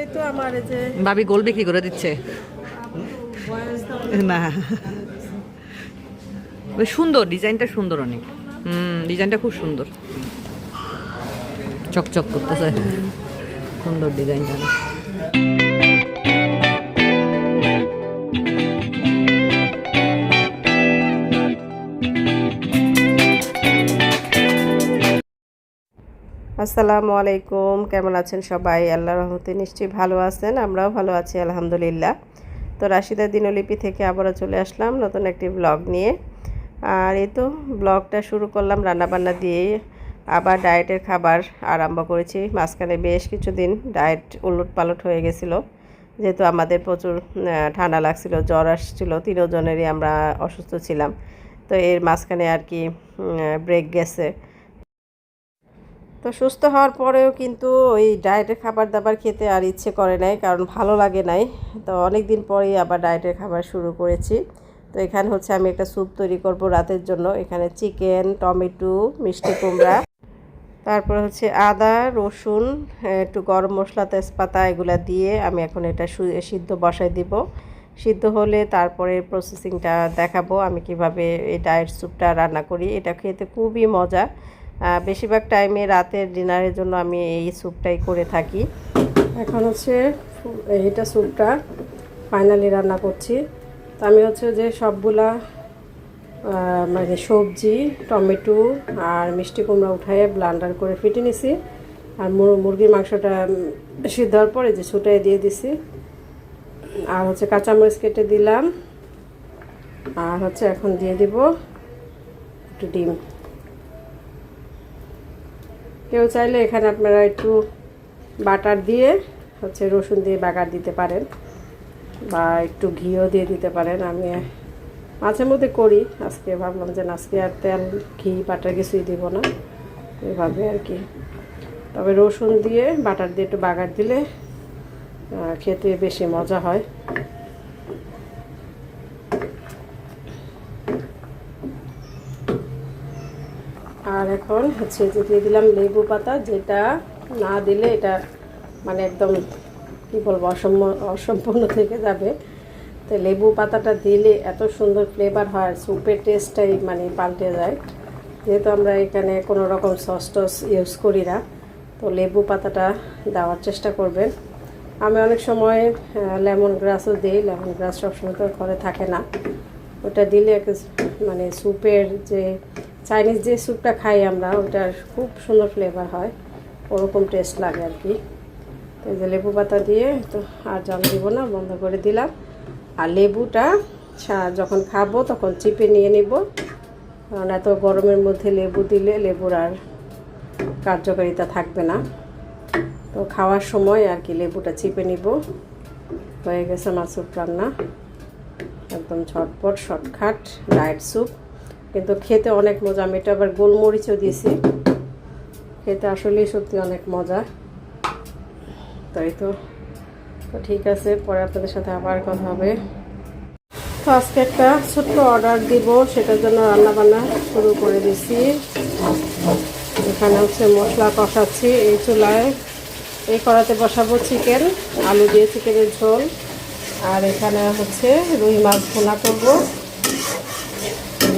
এই তো আমার যে ভাবি গোল বিক্রি করে দিচ্ছে। না। সুন্দর, ডিজাইনটা সুন্দর অনেক। হুম, ডিজাইনটা খুব সুন্দর। চকচক করতেছে। সুন্দর ডিজাইনটা। আসসালামু আলাইকুম, কেমন আছেন সবাই? আল্লাহ রহমতে নিশ্চয়ই ভালো আছেন, আমরাও ভালো আছি, আলহামদুলিল্লাহ। তো রাশিদা দিনলিপি থেকে আবারও চলে আসলাম নতুন একটি ব্লগ নিয়ে। আর এই তো ব্লগটা শুরু করলাম রান্নাবান্না দিয়ে আবার ডায়েটের খাবার আরম্ভ করেছি। মাঝখানে বেশ কিছুদিন ডায়েট উলট পালট হয়ে গেছিল। যেহেতু আমাদের প্রচুর ঠান্ডা লাগছিল, জ্বর আসছিল, তিনজনেরই আমরা অসুস্থ ছিলাম। তো এর মাঝখানে আর কি ব্রেক গেছে। তো সুস্থ হওয়ার পরেও কিন্তু ওই ডায়েটের খাবার দাবার খেতে আর ইচ্ছে করে নাই, কারণ ভালো লাগে নাই। তো অনেক দিন পরেই আবার ডায়েটের খাবার শুরু করেছি। তো এখানে হচ্ছে আমি একটা স্যুপ তৈরি করব রাতের জন্য। এখানে চিকেন টমেটো, মিষ্টি কুমড়া, তারপর হচ্ছে আদা, রসুন, একটু গরম মশলা, তেজপাতা এগুলা দিয়ে আমি এখন এটা সিদ্ধ বসাই দিব। সিদ্ধ হলে তারপরে প্রসেসিংটা দেখাবো আমি কীভাবে এই ডায়েট স্যুপটা রান্না করি। এটা খেতে খুবই মজা। বেশিরভাগ টাইমে রাতের ডিনারের জন্য আমি এই স্যুপটাই করে থাকি। এখন হচ্ছে এইটা স্যুপটা ফাইনালি রান্না করছি। তো আমি হচ্ছে যে সবগুলা মানে সবজি টমেটো আর মিষ্টি কুমড়া উঠায় ব্লান্ডার করে ফিটে নিছি। আর মুরগির মাংসটা উম, সিদ্ধ হওয়ার পরে যে ছুটাই দিয়ে দিছি। আর হচ্ছে কাঁচামরিচ কেটে দিলাম। আর হচ্ছে এখন দিয়ে দিব একটু ডিম। কেউ চাইলে এখানে আপনারা একটু বাটার দিয়ে হচ্ছে রসুন দিয়ে বাগার দিতে পারেন বা একটু ঘিও দিয়ে দিতে পারেন। আমি মাঝে মধ্যে করি, আজকে ভাবলাম যে আজকে আর তেল, ঘি, বাটার কিছুই দিব না, এভাবে আর কি। তবে রসুন দিয়ে বাটার দিয়ে একটু বাগার দিলে খেতে বেশি মজা হয় আর এখন হচ্ছে যে দিয়ে দিলাম লেবু পাতা, যেটা না দিলে এটা মানে একদম, কী বলব, অসম্ম, অসম্পূর্ণ থেকে যাবে। তো লেবু পাতাটা দিলে এত সুন্দর ফ্লেভার হয়, স্যুপের টেস্টটাই মানে পাল্টে যায়। যেহেতু আমরা এখানে কোনো রকম সস টস ইউজ করি না, তো লেবু পাতাটা দেওয়ার চেষ্টা করবেন। আমি অনেক সময় লেমন গ্রাসও দিই লেমন গ্রাস সবসময় তো ঘরে থাকে না। ওটা দিলে একটা মানে স্যুপের যে চাইনিজ যে স্যুপটা খাই আমরা, ওটার খুব সুন্দর ফ্লেভার হয়। ওরকম টেস্ট লাগে আর কি। তো যে লেবু পাতা দিয়ে তো আর জল দিব না, বন্ধ করে দিলাম। আর লেবুটা যখন খাব তখন চিপে নিয়ে নিব। কারণ এত গরমের মধ্যে লেবু দিলে লেবুর আর কার্যকারিতা থাকবে না। তো খাওয়ার সময় আর কি লেবুটা চিপে নিব। হয়ে গেছে আমার স্যুপ রান্না। একদম ঝটপট, শর্টকাট ডায়েট স্যুপ। কিন্তু খেতে অনেক মজা। আমি এটা আবার গোলমরিচও দিয়েছি। খেতে আসলেই সত্যি অনেক মজা। তাই তো। তো ঠিক আছে, পরে আপনাদের সাথে আবার কথা হবে। তো আজকে একটা ছোট্ট অর্ডার দিব, সেটার জন্য রান্না বান্না শুরু করে দিছি। এখানে হচ্ছে মশলা কষাচ্ছি এই চুলায়। এই কড়াতে বসাবো চিকেন, আলু দিয়ে চিকেনের ঝোল। আর এখানে হচ্ছে রুই মাছ ভোনা করব।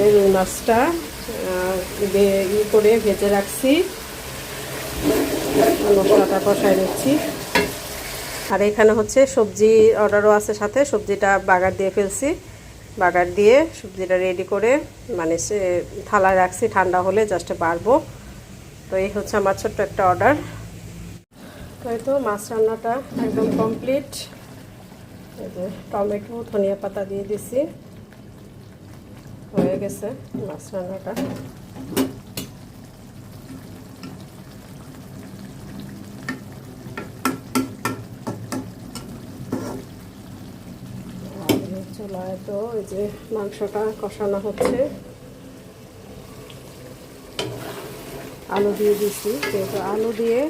এই রুই মাছটা ই করে ভেজে রাখছি। মশলাটা কষাই নিচ্ছি। আর এখানে হচ্ছে সবজি অর্ডারও আছে সাথে, সবজিটা বাগার দিয়ে ফেলছি। বাগার দিয়ে সবজিটা রেডি করে মানে সে থালায় রাখছি, ঠান্ডা হলে জাস্ট বাড়বো। তো এই হচ্ছে আমার ছোট্ট একটা অর্ডার। তো এই তো মাছ রান্নাটা একদম কমপ্লিট টমেটো, ধনিয়া পাতা দিয়ে দিছি। হয়ে গেছে মাছ রান্নাটা। চুলায় তো এই যে মাংসটা কষানো হচ্ছে। আলু দিয়ে দিছি, যেহেতু আলু দিয়ে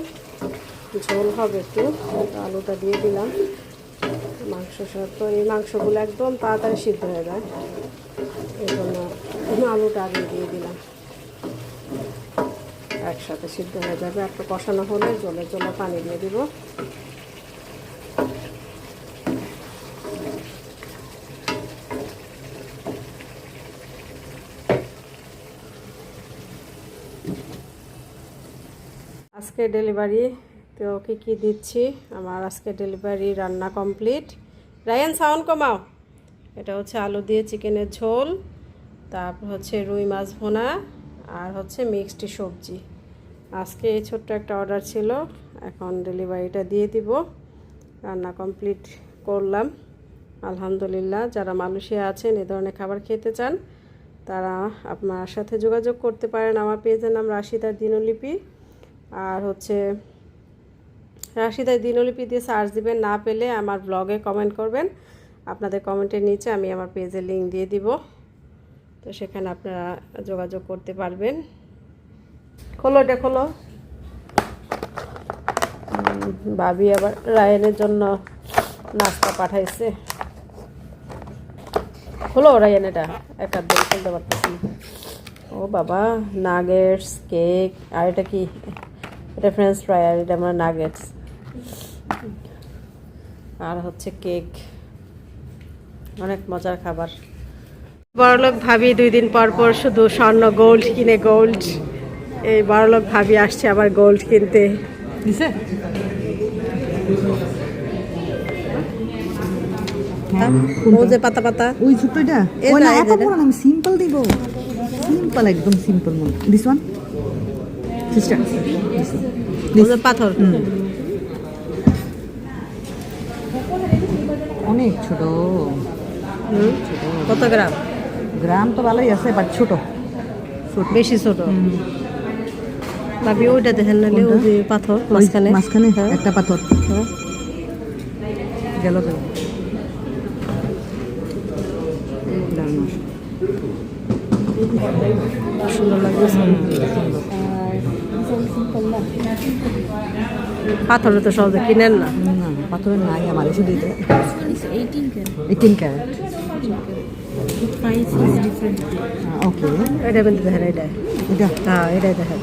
ঝোল হবে একটু আলুটা দিয়ে দিলাম। মাংস তো, এই মাংসগুলো একদম তাড়াতাড়ি সিদ্ধ হয়ে যায়। এই জন্য আলুটা আগে দিয়ে দিলাম। একসাথে সিদ্ধ হয়ে যাবে। একটু কষানো হলে জলের জন্য পানি দিয়ে দিব। আজকে ডেলিভারি তো কী কী দিচ্ছি? আমার আজকে ডেলিভারি রান্না কমপ্লিট। রায়ন, সাউন্ড কমাও। এটা হচ্ছে আলু দিয়ে চিকেনের ঝোল, তারপর হচ্ছে রুই মাছ ভোনা, আর হচ্ছে মিক্সড সবজি। আজকে এই ছোট্ট একটা অর্ডার ছিল, এখন ডেলিভারিটা দিয়ে দিব। রান্না কমপ্লিট করলাম। আলহামদুলিল্লাহ, যারা মালয়েশিয়া আছেন, এ ধরনের খাবার খেতে চান, তারা আপনার সাথে যোগাযোগ করতে পারেন। আমার পেজের নাম রাশিদার দিনলিপি, আর হচ্ছে রাশিদার দিনলিপি দিয়ে সার্চ দিবেন। না পেলে আমার ব্লগে কমেন্ট করবেন। আপনাদের কমেন্টের নিচে আমি আমার পেজের লিঙ্ক দিয়ে দিব। তো সেখানে আপনারা যোগাযোগ করতে পারবেন। খোলো, এটা খোলো। ভাবি আবার রায়নের জন্য নাস্তা পাঠাইছে। খোলো রায়ন এটা, এক হাত দিয়ে খুলতে পারতেছি। ও বাবা নাগেটস কেক আর এটা কি? এটা ফ্রেঞ্চ ফ্রাই আর এটা আমার নাগেটস আর হচ্ছে কেক অনেক মজার খাবার। বড়লোক ভাবি দুই দিন পর পর শুধু স্বর্ণ গোল্ড কিনে গোল্ড এই বড়লোক ভাবি আসছে আবার গোল্ড কিনতে। দিছে? পাতা পাতা। ওই আমি সিম্পল দিব। সিম্পল একদম সিম্পল দিস ওয়ান সিস্টার পাথর। অনেক ছোট। কত গ্রাম? গ্রাম তো ভালোই আছে বাট ছোট। বেশি ছোট? ভাবি ওইটা দেখেন ওই যে পাথর মাঝখানে। মাঝখানে হ্যাঁ। একটা পাথর। হ্যাঁ। গেল তো। সুন্দর লাগছে। পাথরে তো সহজে কিনেন না। না পাথরের নাই আমার শুধু এটা এইটিন ক্যারেট ওকে এটা কিন্তু দেখেন এটা। এটা? হ্যাঁ এটাই দেখেন।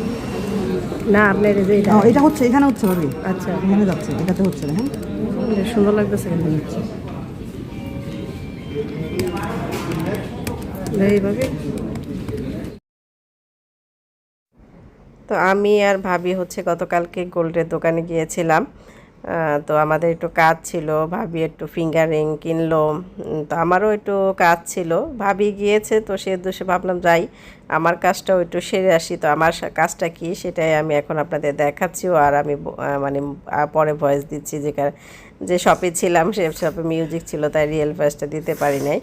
না আপনার এই যে এটা। এটা হচ্ছে এখানে হচ্ছে ভাবি আচ্ছা। এখানে যাচ্ছে এটাতে হচ্ছে না হ্যাঁ? সুন্দর লাগতেছে। কিন্তু এইভাবে? তো আমি আর ভাবি হচ্ছে গতকালকে গোল্ডের দোকানে গিয়েছিলাম। তো আমাদের একটু কাজ ছিল, ভাবি একটু ফিঙ্গারিং কিনলো। তো আমারও একটু কাজ ছিল। ভাবি গিয়েছে, তো সে উদ্দেশ্যে ভাবলাম যাই, আমার কাজটাও একটু সেরে আসি। তো আমার কাজটা কি সেটাই আমি এখন আপনাদের দেখাচ্ছিও আর আমি মানে পরে ভয়েস দিচ্ছি যে যে শপে ছিলাম, সে শপে মিউজিক ছিল, তাই রিয়েল ভয়েসটা দিতে পারি নাই।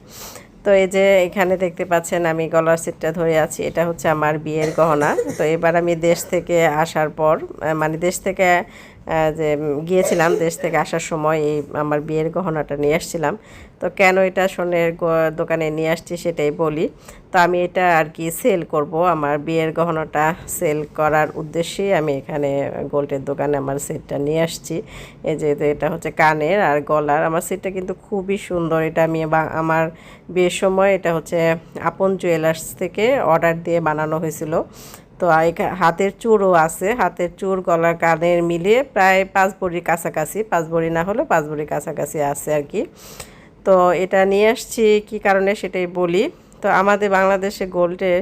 তো এই যে এখানে দেখতে পাচ্ছেন আমি গলার সেটটা ধরে আছি, এটা হচ্ছে আমার বিয়ের গহনা। তো এবার আমি দেশ থেকে আসার পর মানে দেশ থেকে যে গিয়েছিলাম দেশ থেকে আসার সময় এই আমার বিয়ের গহনাটা নিয়ে আসছিলাম। তো কেন এটা সোনের দোকানে নিয়ে আসছি সেটাই বলি। তো আমি এটা আর কি সেল করব। আমার বিয়ের গহনাটা সেল করার উদ্দেশ্যেই আমি এখানে গোল্ডের দোকানে আমার সেটটা নিয়ে আসছি। এই যে এটা হচ্ছে কানের আর গলার। আমার সেটটা কিন্তু খুবই সুন্দর। এটা আমি আমার বিয়ের সময় এটা হচ্ছে আপন জুয়েলার্স থেকে অর্ডার দিয়ে বানানো হয়েছিল। তো হাতের চোরও আছে, হাতের চোর গলার কানের মিলিয়ে প্রায় পাঁচ ভরির কাছাকাছি, পাঁচ ভরি না হলেও পাঁচ ভরির কাছাকাছি আছে আর কি। তো এটা নিয়ে আসছি, কি কারণে সেটাই বলি। তো আমাদের বাংলাদেশে গোল্ডে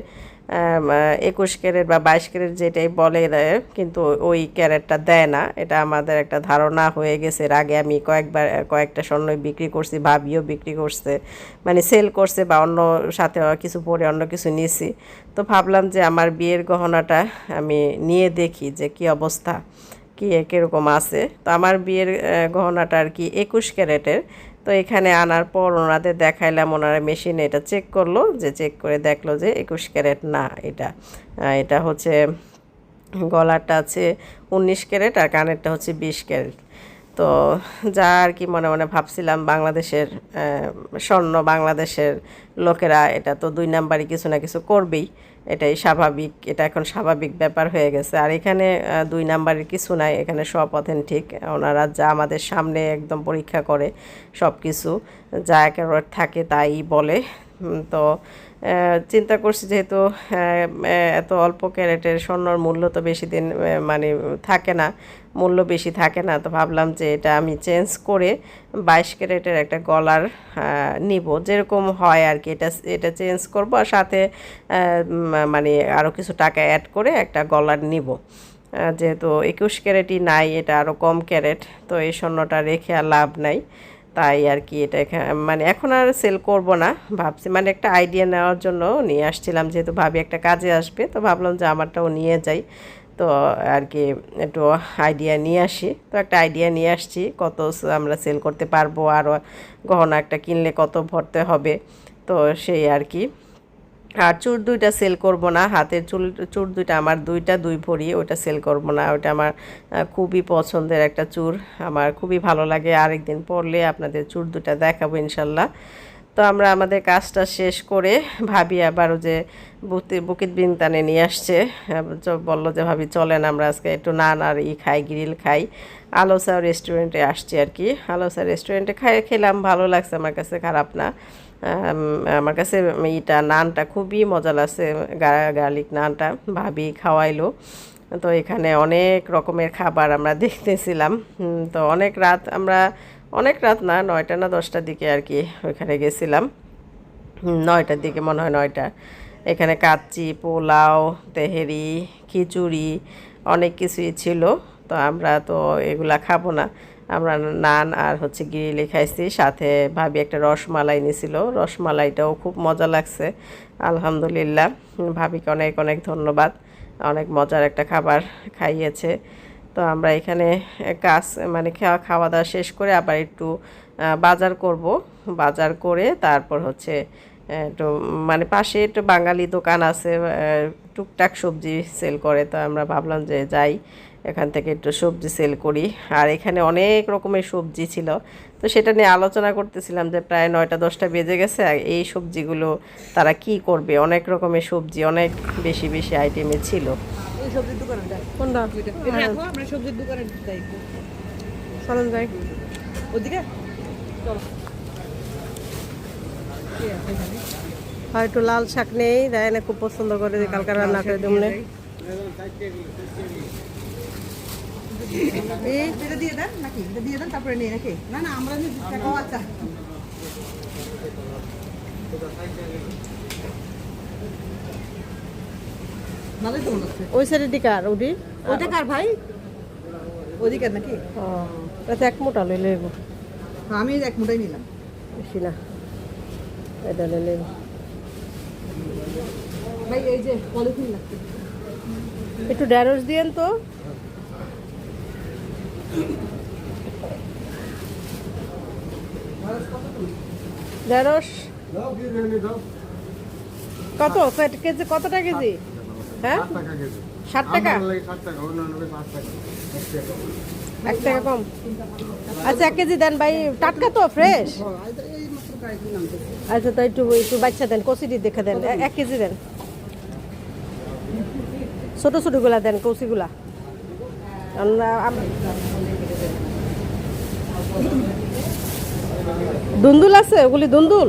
একুশ ক্যারেট বা বাইশ ক্যারেট যেটাই বলে দেয়, কিন্তু ওই ক্যারেটটা দেয় না। এটা আমাদের একটা ধারণা হয়ে গেছে। এর আগে আমি কয়েকবার, কয়েকটা স্বর্ণই বিক্রি করছি, ভাবিও বিক্রি করছে মানে সেল করছে বা অন্য সাথে কিছু পরে অন্য কিছু নিছি। তো ভাবলাম যে আমার বিয়ের গহনাটা আমি নিয়ে দেখি যে কি অবস্থা, কি, কীরকম আছে। তো আমার বিয়ের গহনাটা আর কি একুশ ক্যারেটের। তো এখানে আনার পর ওনাদের দেখাইলাম, ওনারা মেশিনে এটা চেক করল, যে চেক করে দেখল যে একুশ ক্যারেট না এটা। এটা হচ্ছে গলাটা আছে উনিশ ক্যারেট আর কানেরটা হচ্ছে বিশ ক্যারেট। তো যা আর কি মনে মনে ভাবছিলাম, বাংলাদেশের স্বর্ণ বাংলাদেশের লোকেরা এটা তো দুই নাম্বারই কিছু না কিছু করবেই। এটাই স্বাভাবিক, এটা এখন স্বাভাবিক ব্যাপার হয়ে গেছে। আর এখানে দুই নাম্বারের কিছু নাই, এখানে সব অথেন্টিক ওনারা যা আমাদের সামনে একদম পরীক্ষা করে সব কিছু যা একেবারে থাকে তাই বলে। তো চিন্তা করছি যেহেতু এত অল্প ক্যারেটের স্বর্ণর মূল্য তো বেশি দিন মানে থাকে না, মূল্য বেশি থাকে না, তো ভাবলাম যে এটা আমি চেঞ্জ করে বাইশ ক্যারেটের একটা গলার নিব। যেরকম হয় আর কি, এটা এটা চেঞ্জ করব আর সাথে মানে আরও কিছু টাকা অ্যাড করে একটা গলার নিব। যেহেতু একুশ ক্যারেটই নাই, এটা আরও কম ক্যারেট, তো এই স্বর্ণটা রেখে আর লাভ নাই। তাই আর কি এটা মানে এখন আর সেল করব না, ভাবছি মানে একটা আইডিয়া নেওয়ার জন্য নিয়ে আসছিলাম, যেহেতু ভাবি একটা কাজে আসবে, তো ভাবলাম যে আমারটাও নিয়ে যাই, তো আর কি একটু আইডিয়া নিয়ে আসি, তো একটা আইডিয়া নিয়ে আসছি, কত আমরা সেল করতে পারব, আর গহনা একটা কিনলে কত ভরতে হবে, তো সেই আর কি। আর চুর দুইটা সেল করব না, হাতের চুল চুর দুইটা আমার, দুইটা দুই ভরি ওটা সেল করব না। ওটা আমার খুবই পছন্দের একটা চুর আমার খুবই ভালো লাগে। আরেকদিন পরলে আপনাদের চুর দুইটা দেখাবো ইনশাল্লাহ। তো আমরা আমাদের কাজটা শেষ করে ভাবি আবারও যে বুকিত বিনতানে নিয়ে আসছে। বলল যে, ভাবি, চলেন আমরা আজকে একটু নান আর ই খাই, গ্রিল খাই। আলোসা রেস্টুরেন্টে আসছি আর কি। আলোসা রেস্টুরেন্টে খাই, খেলাম, ভালো লাগছে আমার কাছে, খারাপ না। আমার কাছে ইটা নানটা খুবই মজা লাগছে গার্লিক নানটা ভাবি খাওয়াইলো। তো এখানে অনেক রকমের খাবার আমরা দেখতেছিলাম। তো অনেক রাত আমরা, অনেক রাত না, নয়টা না দশটার দিকে আর কি ওইখানে গেছিলাম। নয়টার দিকে মনে হয় নয়টা। এখানে কাচ্চি, পোলাও, তেহেরি, খিচুড়ি অনেক কিছুই ছিল। তো আমরা তো এগুলা খাব না। আমরা নান আর হচ্ছে গিরিলি খাইছি। সাথে ভাবি একটা রসমালাই নিছিল। রসমালাইটাও খুব মজা লাগছে। আলহামদুলিল্লাহ। ভাবিকে অনেক অনেক ধন্যবাদ। অনেক মজার একটা খাবার খাইয়েছে। তো আমরা এখানে কাজ মানে খাওয়া খাওয়া দাওয়া শেষ করে আবার একটু বাজার করব। বাজার করে তারপর হচ্ছে একটু মানে পাশে একটু বাঙালি দোকান আছে টুকটাক সবজি সেল করে। তো আমরা ভাবলাম যে যাই। এখান থেকে একটু সবজি সেল করি। আর এখানে অনেক রকমের সবজি ছিল। তো সেটা নিয়ে আলোচনা করতেছিলাম যে প্রায় নয়টা দশটা বেজে গেছে। আর এই সবজিগুলো তারা কি করবে? অনেক রকমের সবজি অনেক বেশি বেশি আইটেমে ছিল। এই সবজির দোকানে যাই। কোনটা? এটা রাখো আমরা সবজির দোকানে যাই। চলেন যাই। ওদিকে? চলো। কি আছে এখানে? হয় লাল শাক নেই। দেয় না খুব পছন্দ করে। যে কালকে রান্না করে দেবো এই এটা দিয়ে দেন নাকি? এটা দিয়ে দেন তারপরে নিয়ে নাকি? না না আমরা আচ্ছা। ওই সাইডের দিকে আর ওডি ওইটা কার ভাই? ওদিকে নাকি? ও তাতে এক মোটা লইলে এগো হ্যাঁ, আমি এক মুঠাই নিলাম। বেশি না। এটা এগো। ভাই এই যে পলিথিন লাগছে। একটু ঢ্যাঁড়স দিয়েন তো। ঢ্যাঁড়স কত? কত কেজি? কতটা কেজি হ্যাঁ? ষাট টাকা এক টাকা কম। আচ্ছা এক কেজি দেন ভাই। টাটকা তো ফ্রেশ। আচ্ছা তো একটু একটু বাচ্চা দেন কচুরি দেখে দেন। এক কেজি দেন। ছোট ছোটগুলা দেন আম- দুন্দুল আছে? ওগুলি দুন্দুল?